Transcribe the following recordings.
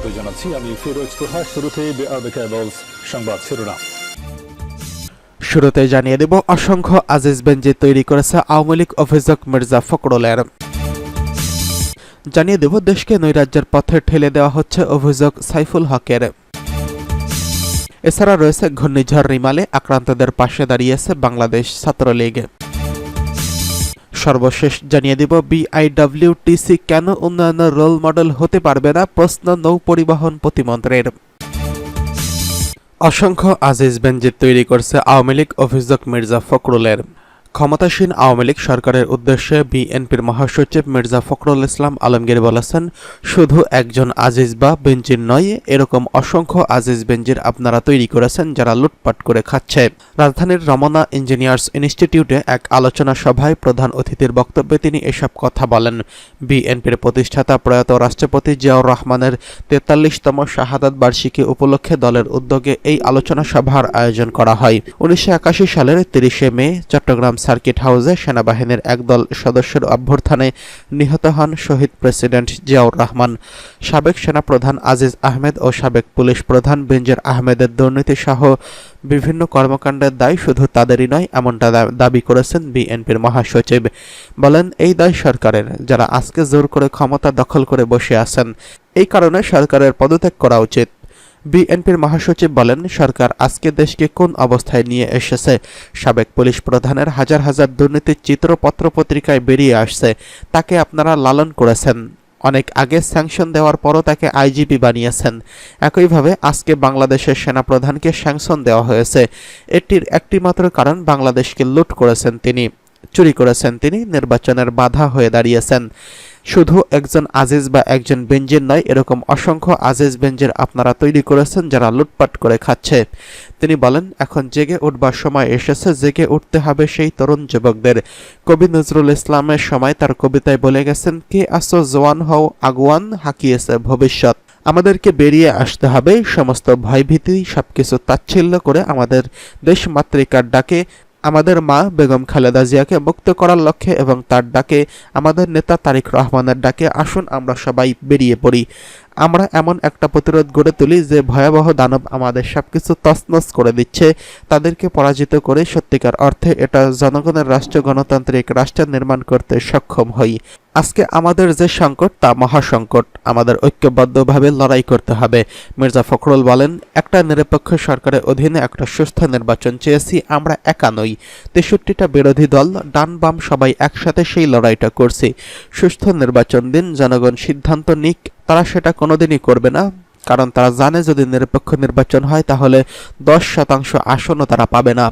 স্বাগত জানাচ্ছি। আমি ফিরোজ তোহা শুরুতে সংবাদ শিরোনাম। শুরুতে জানিয়ে দেব, অসংখ্য আজিজ বেঞ্জি তৈরি করেছে আওয়ামী লীগ অভিযোগ মির্জা ফখরুলের। জানিয়ে দেব, দেশকে নৈরাজ্যের পথে ঠেলে দেওয়া হচ্ছে অভিযোগ সাইফুল হকের। এছাড়া রয়েছে ঘূর্ণিঝড় রিমালে, আক্রান্তদের পাশে দাঁড়িয়েছে বাংলাদেশ ছাত্রলীগ। সর্বশেষ জানিয়ে দিব বিআইডব্লিউটিসি কেন উন্নয়নের রোল মডেল হতে পারবে না? প্রশ্ন নৌ পরিবহন প্রতিমন্ত্রীর। অসংখ্য আজিজ বেঞ্জির তৈরি করছে আওয়ামী লীগ অভিযোগ মির্জা ফখরুলের। ক্ষমতাসীন আওয়ামী লীগ সরকারের উদ্দেশ্যে বিএনপির মহাসচিব মির্জা ফখরুল ইসলাম আলমগীর বলেছেন, শুধু একজন আজিজ বা বেঞ্জির নয়, এরকম অসংখ্য আজিজ বেঞ্জির আপনারা তৈরি করেছেন যারা লুটপাট করে খাচ্ছে। রাজধানীর রমনা ইঞ্জিনিয়ার্স ইনস্টিটিউটে এক আলোচনা সভায় প্রধান অতিথির বক্তব্যে তিনি এসব কথা বলেন। বিএনপির প্রতিষ্ঠাতা প্রয়াত রাষ্ট্রপতি জিয়াউর রহমানের তেতাল্লিশতম শাহাদাত বার্ষিকী উপলক্ষে দলের উদ্যোগে এই আলোচনা সভার আয়োজন করা হয়। উনিশশো একাশি সালের তিরিশে মে, চট্টগ্রাম সার্কিট হাউসে সেনাবাহিনীর একদল সদস্যের অভ্যর্থনে নিহত হন শহীদ প্রেসিডেন্ট জিয়াউর রহমান। সাবেক সেনাপ্রধান আজিজ আহমেদ ও সাবেক পুলিশ প্রধান বেঞ্জের আহমেদের দুর্নীতি সহ বিভিন্ন কর্মকাণ্ডের দায় শুধু তাদেরই নয়, এমনটা দাবি করেছেন বিএনপির মহাসচিব। বলেন, এই দায় সরকারের, যারা আজকে জোর করে ক্ষমতা দখল করে বসে আছেন। এই কারণে সরকারের পদত্যাগ করা উচিত। বিএনপির মহাসচিব বলেন, সরকার আজকে দেশকে কোন অবস্থায় নিয়ে এসেছে? সাবেক পুলিশ প্রধানের হাজার হাজার দুর্নীতির চিত্র পত্রপত্রিকায় বেরিয়ে আসছে, তাকে আপনারা লালন করেছেন। অনেক আগে স্যাংশন দেওয়ার পরও তাকে আইজিপি বানিয়েছেন। একইভাবে আজকে বাংলাদেশের সেনাপ্রধানকে স্যাংশন দেওয়া হয়েছে। এটির একটিমাত্র কারণ বাংলাদেশকে লুট করেছেন তিনি, চুরি করেছেন তিনি, নির্বাচনের বাধা হয়ে দাঁড়িয়েছেন। শুধু একজন আজিজ বা একজন বেঞ্জির নয়, এরকম অসংখ্য আজিজ বেঞ্জির আপনারা তৈরি করেছেন যারা লুটপাট করে খাচ্ছে। তিনি বলেন, এখন জেগে উঠবার সময় এসেছে, জেগে উঠতে হবে সেই তরুণ যুবকদের। কবি নজরুল ইসলামের সময় তার কবিতায় বলে গেছেন, কে আসো জওয়ান হও, আগুয়ান হাকিয়েছে ভবিষ্যৎ। আমাদেরকে বেরিয়ে আসতে হবে, সমস্ত ভয়ভীতি সবকিছু তাচ্ছিল্য করে আমাদের দেশ মাতৃকার ডাকে। আমাদের মা বেগম খালেদা জিয়াকে মুক্ত করার লক্ষ্যে এবং তার ডাকে আমাদের নেতা তারিক রহমানের ডাকে আসুন আমরা সবাই বেরিয়ে পড়ি। আমরা এমন একটা প্রতিরোধ গড়ে তুলি যে ভয়াবহ দানব আমাদের সবকিছু তছনছ করে দিচ্ছে। তাদেরকে পরাজিত করে সত্যিকার অর্থে এটা জনগণের রাষ্ট্র, গণতান্ত্রিক রাষ্ট্র নির্মাণ করতে সক্ষম হই। আজকে আমাদের যে সংকট, তা মহাসংকট। আমাদের ঐক্যবদ্ধভাবে লড়াই করতে হবে। মির্জা ফখরুল বলেন, একটা নিরপেক্ষ সরকারের অধীনে একটা সুস্থ নির্বাচন চেয়েছি, আমরা একা নই। তেষট্টিটা বিরোধী দল, ডান বাম সবাই একসাথে সেই লড়াইটা করছি। সুস্থ নির্বাচন দিন, জনগণ সিদ্ধান্ত নিক, তারা সেটা কোনোদিনই করবে না। কারণ তারা জানে যদি নিরপেক্ষ নির্বাচন হয়, তাহলে দশ শতাংশ আসনও তারা পাবে না।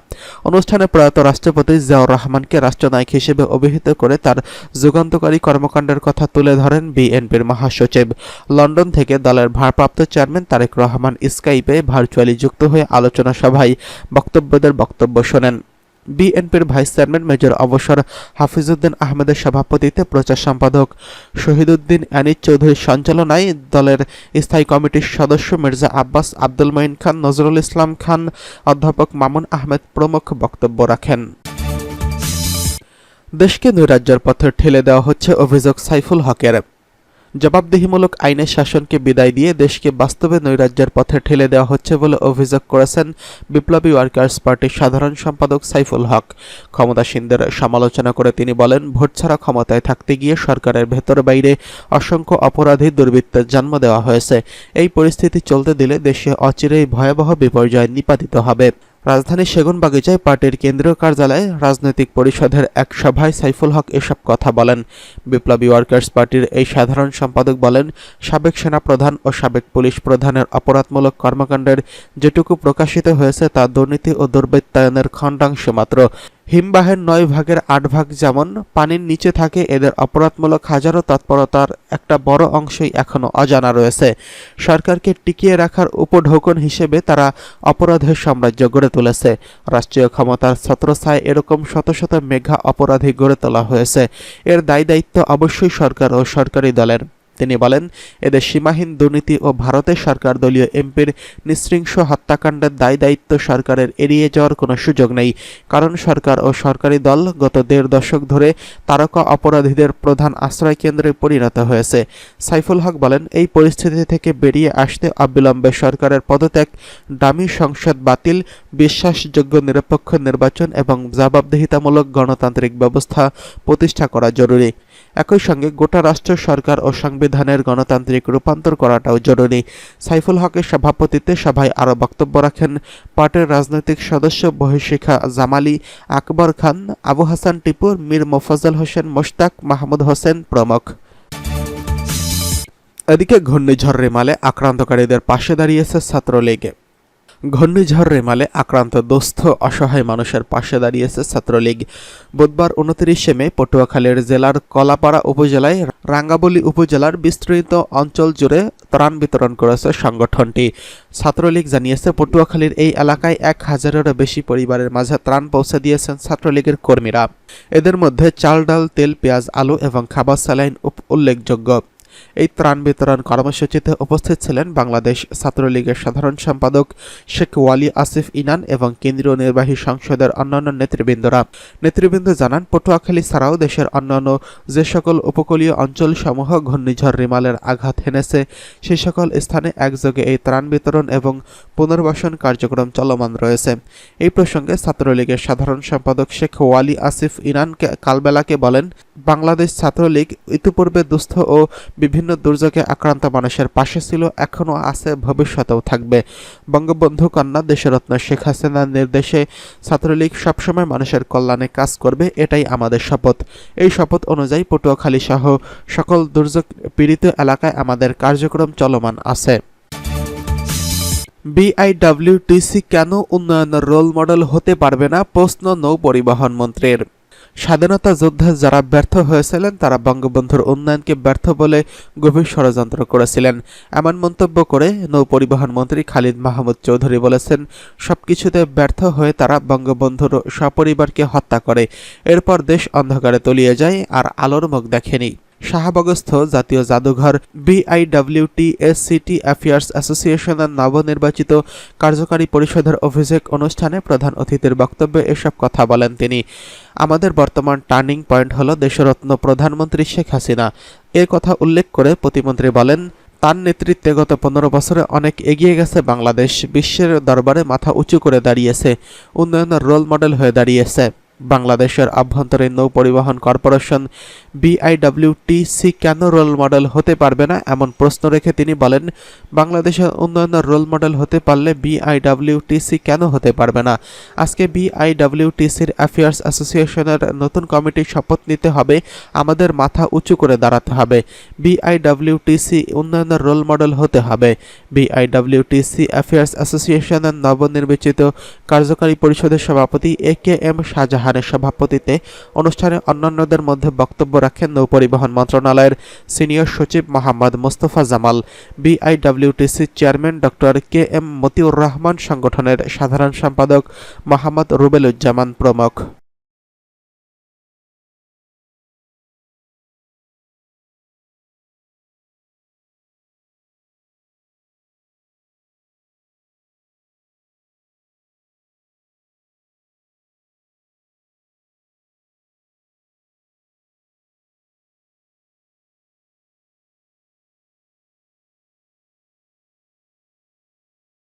অনুষ্ঠানে প্রয়াত রাষ্ট্রপতি জিয়াউর রহমানকে রাষ্ট্রনায়ক হিসেবে অভিহিত করে তার যুগান্তকারী কর্মকাণ্ডের কথা তুলে ধরেন বিএনপির মহাসচিব। লন্ডন থেকে দলের ভারপ্রাপ্ত চেয়ারম্যান তারেক রহমান স্কাইপে ভার্চুয়ালি যুক্ত হয়ে আলোচনা সভায় বক্তব্যদের বক্তব্য শোনেন। বিএনপির ভাইস চেয়ারম্যান মেজর অবসর হাফিজউদ্দিন আহমেদের সভাপতিত্বে প্রচার সম্পাদক শহীদুদ্দিন আনিস চৌধুরীর সঞ্চালনায় দলের স্থায়ী কমিটির সদস্য মির্জা আব্বাস আব্দুল মঈন খান, নজরুল ইসলাম খান, অধ্যাপক মামুন আহমেদ প্রমুখ বক্তব্য রাখেন। দেশকে নৈরাজ্যের পথে ঠেলে দেওয়া হচ্ছে অভিযোগ সাইফুল হকের। জবাবদিহিমূলক আইনের শাসনকে বিদায় দিয়ে দেশকে বাস্তবে নৈরাজ্যের পথে ঠেলে দেওয়া হচ্ছে বলে অভিযোগ করেছেন বিপ্লবী ওয়ার্কার্স পার্টির সাধারণ সম্পাদক সাইফুল হক। ক্ষমতাসীনদের সমালোচনা করে তিনি বলেন, ভোট ছাড়া ক্ষমতায় থাকতে গিয়ে সরকারের ভেতর বাইরে অসংখ্য অপরাধী দুর্বৃত্তের জন্ম দেওয়া হয়েছে। এই পরিস্থিতি চলতে দিলে দেশে অচিরেই ভয়াবহ বিপর্যয় নিপাতিত হবে। রাজধানীর সেগুনবাগিচায় পার্টির কেন্দ্রীয় কার্যালয়ে রাজনৈতিক পরিষদের এক সভায় সাইফুল হক এসব কথা বলেন। বিপ্লবী ওয়ার্কার্স পার্টির এই সাধারণ সম্পাদক বলেন, সাবেক সেনাপ্রধান ও সাবেক পুলিশ প্রধানের অপরাধমূলক কর্মকাণ্ডের যেটুকু প্রকাশিত হয়েছে তা দুর্নীতি ও দুর্বৃত্তায়নের খণ্ডাংশ মাত্র। হিমবাহের নয় ভাগের আট ভাগ যেমন পানির নিচে থাকে, এদের অপরাধমূলক হাজারো তৎপরতার একটা বড় অংশই এখনও অজানা রয়েছে। সরকারকে টিকিয়ে রাখার উপঢৌকন হিসেবে তারা অপরাধের সাম্রাজ্য গড়ে তুলেছে। রাষ্ট্রীয় ক্ষমতার ছত্রছায় এরকম শত শত মেঘা অপরাধী গড়ে তোলা হয়েছে। এর দায় দায়িত্ব অবশ্যই সরকার ও সরকারি দলের। তিনি বলেন, এদের সীমাহীন দুর্নীতি ও ভারতের সরকার দলীয় এমপির নৃশৃংস হত্যাকাণ্ডের দায় দায়িত্ব সরকারের এড়িয়ে যাওয়ার কোনো সুযোগ নেই। কারণ সরকার ও সরকারি দল গত দেড় দশক ধরে তারকা অপরাধীদের প্রধান আশ্রয় কেন্দ্রে পরিণত হয়েছে। সাইফুল হক বলেন, এই পরিস্থিতি থেকে বেরিয়ে আসতে অবিলম্বে সরকারের পদত্যাগ, দামি সংসদ বাতিল, বিশ্বাসযোগ্য নিরপেক্ষ নির্বাচন এবং জবাবদিহিতামূলক গণতান্ত্রিক ব্যবস্থা প্রতিষ্ঠা করা জরুরি। একই সঙ্গে গোটা রাষ্ট্র সরকার ও সংবিধানের গণতান্ত্রিক রূপান্তর করাটাও জরুরি। সাইফুল হকের সভাপতিত্বে সভায় আরও বক্তব্য রাখেন পার্টির রাজনৈতিক সদস্য বহিশিখা জামালি আকবর খান, আবু হাসান টিপুর, মীর মোফাজ্জল হোসেন মোশতাক, মাহমুদ হোসেন প্রমুখ। এদিকে ঘূর্ণিঝড় রেমালে আক্রান্তকারীদের পাশে দাঁড়িয়েছে ছাত্রলীগ। ঘূর্ণিঝড় রেমালে আক্রান্ত দুস্থ অসহায় মানুষের পাশে দাঁড়িয়েছে ছাত্রলীগ। বুধবার উনত্রিশে মে পটুয়াখালীর জেলার কলাপাড়া উপজেলায় রাঙ্গাবলী উপজেলার বিস্তৃত অঞ্চল জুড়ে ত্রাণ বিতরণ করেছে সংগঠনটি। ছাত্রলীগ জানিয়েছে, পটুয়াখালীর এই এলাকায় এক হাজারেরও বেশি পরিবারের মাঝে ত্রাণ পৌঁছে দিয়েছেন ছাত্রলীগের কর্মীরা। এদের মধ্যে চাল ডাল তেল, পেঁয়াজ, আলু এবং খাবার স্যালাইন উল্লেখযোগ্য এই ত্রাণ বিতরণ কর্মসূচিতে উপস্থিত ছিলেন বাংলাদেশ ছাত্রলীগের সাধারণ সম্পাদক শেখ ওয়ালি আসিফ ইনান এবং কেন্দ্রীয় নির্বাহী সংসদের অন্যান্য নেতৃবৃন্দরা। নেতৃবৃন্দ জানান, পটুয়াখালী ছাড়াও দেশের অন্যান্য যে সকল উপকূলীয় অঞ্চলসমূহ ঘূর্ণিঝড় রিমালের আঘাত হেনেছে সেই সকল স্থানে একযোগে এই ত্রাণ বিতরণ এবং পুনর্বাসন কার্যক্রম চলমান রয়েছে। এই প্রসঙ্গে ছাত্রলীগের সাধারণ সম্পাদক শেখ ওয়ালি আসিফ ইনানকে কালবেলাকে বলেন, বাংলাদেশ ছাত্রলীগ ইতিপূর্বে দুস্থ ও বিভিন্ন দুর্যোগে আক্রান্ত মানুষের পাশে ছিল, এখনও আছে, ভবিষ্যতেও থাকবে। বঙ্গবন্ধু কন্যা দেশরত্ন শেখ হাসিনার নির্দেশে ছাত্রলীগ সবসময় মানুষের কল্যাণে কাজ করবে, এটাই আমাদের শপথ। এই শপথ অনুযায়ী পটুয়াখালী সহ সকল দুর্যোগ পীড়িত এলাকায় আমাদের কার্যক্রম চলমান আছে। বিআইডব্লিউটিসি কেন উন্নয়নের রোল মডেল হতে পারবে না? প্রশ্ন নৌ পরিবহন মন্ত্রীর। স্বাধীনতা যোদ্ধা যারা ব্যর্থ হয়েছিলেন, তারা বঙ্গবন্ধুর উন্নয়নকে ব্যর্থ বলে গভীর ষড়যন্ত্র করেছিলেন। এমন মন্তব্য করে নৌপরিবহন মন্ত্রী খালিদ মাহমুদ চৌধুরী বলেছেন, সবকিছুতে ব্যর্থ হয়ে তারা বঙ্গবন্ধুর সপরিবারকে হত্যা করে। এরপর দেশ অন্ধকারে তলিয়ে যায় আর আলোর মুখ দেখেনি। শাহবাগস্থ জাতীয় জাদুঘর বিআইডব্লিউটিএসসিটি অ্যাফেয়ার্স অ্যাসোসিয়েশনের নবনির্বাচিত কার্যকারী পরিষদের অভিষেক অনুষ্ঠানে প্রধান অতিথির বক্তব্যে এসব কথা বলেন তিনি। আমাদের বর্তমান টার্নিং পয়েন্ট হল দেশরত্ন প্রধানমন্ত্রী শেখ হাসিনা। এর কথা উল্লেখ করে প্রতিমন্ত্রী বলেন, তার নেতৃত্বে গত পনেরো বছরে অনেক এগিয়ে গেছে বাংলাদেশ। বিশ্বের দরবারে মাথা উঁচু করে দাঁড়িয়েছে। উন্নয়নের রোল মডেল হয়ে দাঁড়িয়েছে। বাংলাদেশের আভ্যন্তরীণ নৌ পরিবহন কর্পোরেশন বিআইডব্লিউটিসি কেন রোল মডেল হতে পারবে না? এমন প্রশ্ন রেখে তিনি বলেন, বাংলাদেশের উন্নয়নের রোল মডেল হতে পারলে বিআইডব্লিউটিসি কেন হতে পারবে না? আজকে বিআইডব্লিউটিসির অ্যাফেয়ার্স অ্যাসোসিয়েশনের নতুন কমিটির শপথ নিতে হবে, আমাদের মাথা উঁচু করে দাঁড়াতে হবে। বিআইডব্লিউটিসি উন্নয়নের রোল মডেল হতে হবে। বিআইডব্লিউটিসি অ্যাফেয়ার্স অ্যাসোসিয়েশনের নবনির্বাচিত কার্যকারী পরিষদের সভাপতি এ কে এম শাহজাহানের সভাপতিত্বে অনুষ্ঠানে অন্যান্যদের মধ্যে বক্তব্য রাখেন নৌপরিবহন মন্ত্রণালয়ের সিনিয়র সচিব Mohammad Mostafa Jamal, BIWTC chairman doctor K M Motiur Rahman, সংগঠনের সাধারণ সম্পাদক মোহাম্মদ রুবেলুজ্জামান প্রমুখ।